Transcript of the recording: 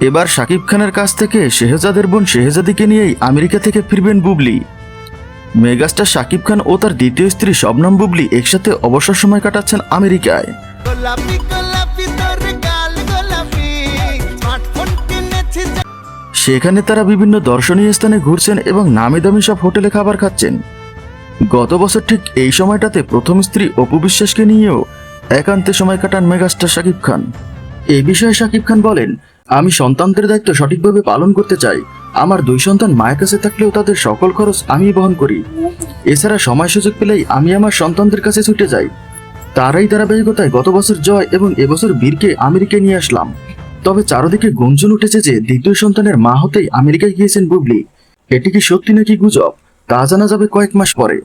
এবার শাকিব খানের কাছ থেকে শেহজাদের বোন শেহজাদিকে নিয়েই আমেরিকা থেকে ফিরবেন বুবলি। মেগাস্টার শাকিব খান ও তার দ্বিতীয় স্ত্রী শবনম বুবলি একসাথে অবসর সময় কাটাচ্ছেন আমেরিকায়। সেখানে তারা বিভিন্ন দর্শনীয় স্থানে ঘুরছেন এবং নামি দামি সব হোটেলে খাবার খাচ্ছেন। গত বছর ঠিক এই সময়টাতে প্রথম স্ত্রী অপু বিশ্বাসকে নিয়েও একান্তে সময় কাটান মেগাস্টার শাকিব খান। এ বিষয়ে শাকিব খান বলেন আমি সন্তানদের দায়িত্ব সঠিকভাবে পালন করতে চাই। আমার দুই সন্তান মায়ের কাছে থাকলেও তাদের সকল খরচ আমি বহন করি। এছাড়া সময় সুযোগ পেলেই আমি আমার সন্তানদের কাছে ছুটে যাই। তারাই ধারাবাহিকতায় গত বছর জয় এবং এবছর বীরকে আমেরিকায় নিয়ে আসলাম। তবে চারদিকে গুঞ্জন উঠেছে যে দ্বিতীয় সন্তানের মা হতেই আমেরিকায় গিয়েছেন বুবলি। এটি কি সত্যি নাকি গুজব? তা জানা যাবে কয়েক মাস পরে।